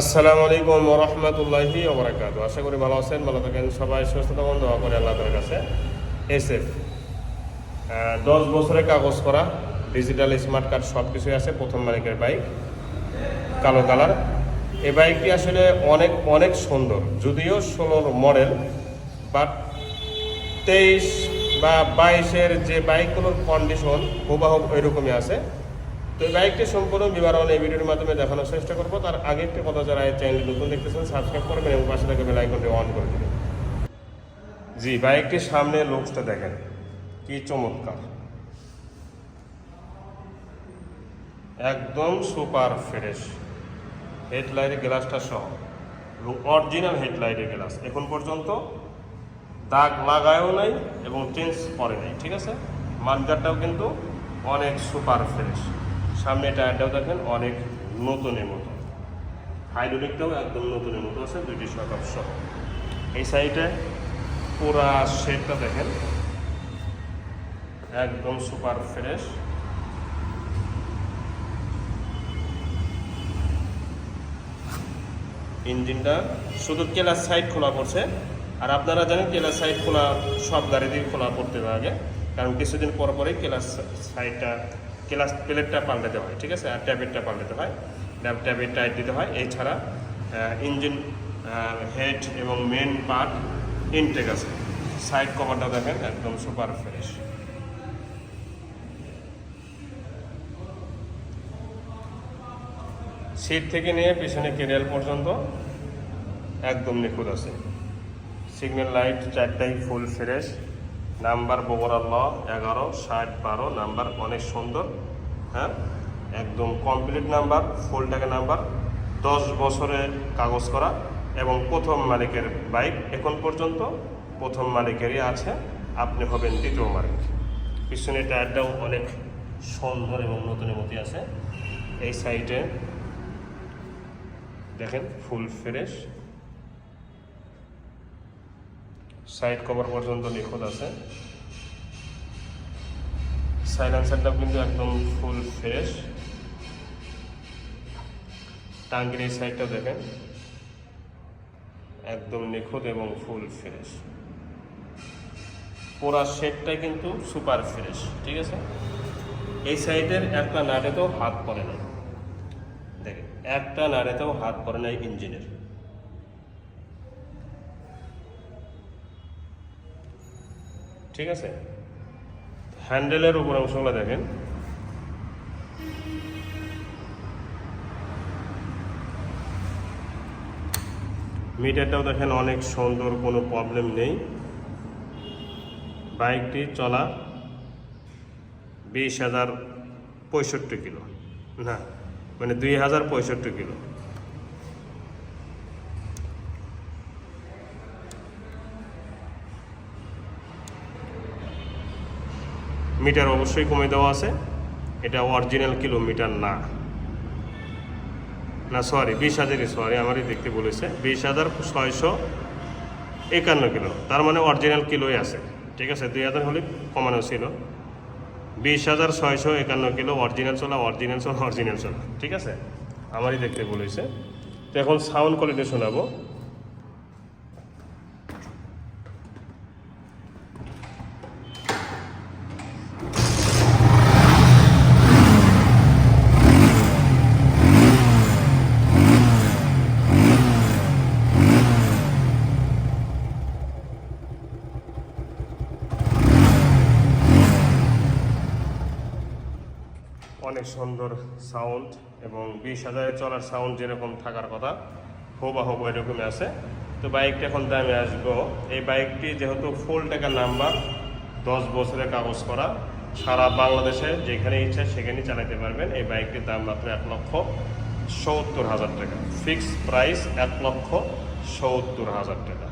আসসালামু আলাইকুম রহমতুল্লাহি ওবরাকাতু আশা করি ভালো আছেন, ভালো থাকেন সবাই। সুস্থতা বন্ধ দোয়া করে আল্লাহ কাছে। এসএফ দশ বছরের কাগজ করা, ডিজিটাল স্মার্ট কার্ড সব কিছুই আছে, প্রথম মালিকের বাইক, কালো কালার। এই বাইকটি আসলে অনেক অনেক সুন্দর। যদিও ষোলোর মডেল, বাট তেইশ বা বাইশের যে বাইকগুলোর কন্ডিশন হুবাহুব ওইরকমই আছে। তো এই বাইকটি সম্পূর্ণ বিবরণ এই ভিডিওর মাধ্যমে দেখানোর চেষ্টা করব। তার আগে একটি কথা যারা এই চ্যানেলটি নতুন দেখতেছেন সাবস্ক্রাইব করবেন এবং পাশে থেকে বেল আইকনটি অন করে দেবেন। জি, বাইকটির সামনে লুকসটা দেখেন, কি চমৎকার। একদম সুপার ফ্রেশ। হেডলাইটের গ্লাসটা সহ, এবং অরিজিনাল হেডলাইটের গ্লাস। এখন পর্যন্ত দাগ লাগায়ও নাই এবং চেঞ্জ করে নাই, ঠিক আছে? মার্কারটাও কিন্তু অনেক সুপার ফ্রেশ। সামনে টায়ারটাও দেখেন অনেক নতুনের মতো। হাইড্রোলিকটাও একদম নতুনের মতো আছে, দুইটি সকাপ সহ। এই সাইডে পুরা শেডটা দেখেন, একদম সুপার ফ্রেশ। ইঞ্জিনটা শুধু কেলার সাইড খোলা পড়ছে, আর আপনারা জানেন কেলার সাইড খোলা, সব গাড়ি গাড়িতেই খোলা পড়তে আগে, কারণ কিছুদিন পর পরেই কেলাস সাইডটা কেলাস প্লেটটা পাল্টাতে হয়, ঠিক আছে? আর ট্যাবেটটা পাল্টাতে হয়। ট্যাব ট্যাবের টাইট দিতে হয়। এছাড়া ইঞ্জিন হেড এবং মেন পার্ট ইনটেক আছে। সাইড কভারটা দেখেন, একদম সুপার ফ্রেশ সিট থেকে নিয়ে পিছনে কেরিয়াল পর্যন্ত একদম নিখুঁত আছে। সিগন্যাল লাইট চারটাই ফুল ফ্রেশ নাম্বার বগুড়া ল এগারো, ষাট, বারো, নাম্বার অনেক সুন্দর হ্যাঁ? একদম কমপ্লিট নাম্বার ফুল টাকা নাম্বার, দশ বছরের কাগজ করা এবং প্রথম মালিকের বাইক এখন পর্যন্ত প্রথম মালিকেরই আছে, আপনি হবেন দ্বিতীয় মালিক। পিছনে টায়ারটাও অনেক সুন্দর এবং নতুনের মতো আছে। এই সাইডে দেখেন ফুল ফ্রেশ সাইড কভার পর্যন্ত নিখুঁত আছে। সাইলেন্সারটাও কিন্তু একদম ফুল ফ্রেশ। টাঙ্গির এই সাইডটা দেখেন। একদম নিখুঁত এবং ফুল ফ্রেশ। পুরা শেডটাই কিন্তু সুপার ফ্রেশ, ঠিক আছে? এই সাইডের একটা নাটেতেও হাত পড়ে না দেখেন, একটা নাড়েতেও হাত পড়ে নাই ইঞ্জিনের। ঠিক আছে? হ্যান্ডেলের উপর অংশগুলো দেখেন। মিটারটাও দেখেন অনেক সুন্দর, কোনো প্রবলেম নেই। বাইকটি চলা বিশ হাজার পঁয়ষট্টি কিলো। না মানে দুই হাজার পঁয়ষট্টি কিলো। মিটার অবশ্যই কমে দেওয়া আছে। এটা অরিজিনাল কিলোমিটার না। না সরি বিশ হাজারই সরি আমারই দেখতে বলেছে বিশ হাজার ছয়শো একান্ন কিলো। তার মানে অরিজিনাল কিলোই আছে। ঠিক আছে, দুই হাজার হলে কমানো ছিল। বিশ হাজার ছয়শো একান্ন কিলো অরিজিনাল চলা অরিজিনাল চলা অরিজিনাল চলা। ঠিক আছে, আমারই দেখতে বলেছে তো এখন সাউন্ড কোয়ালিটি শোনাবো। অনেক সুন্দর সাউন্ড এবং বিশ হাজারে চলার সাউন্ড যেরকম থাকার কথা হুবাহুব এরকমই আছে। তো বাইকটা এখন দামে আসব। এই বাইকটি যেহেতু ফুল টাকা নাম্বার দশ বছরের কাগজ করা, সারা বাংলাদেশে যেখানে ইচ্ছা সেখানে চালাতে পারবেন। এই বাইকটির দাম মাত্র এক লক্ষ সত্তর হাজার টাকা। ফিক্সড প্রাইস এক লক্ষ সত্তর হাজার টাকা।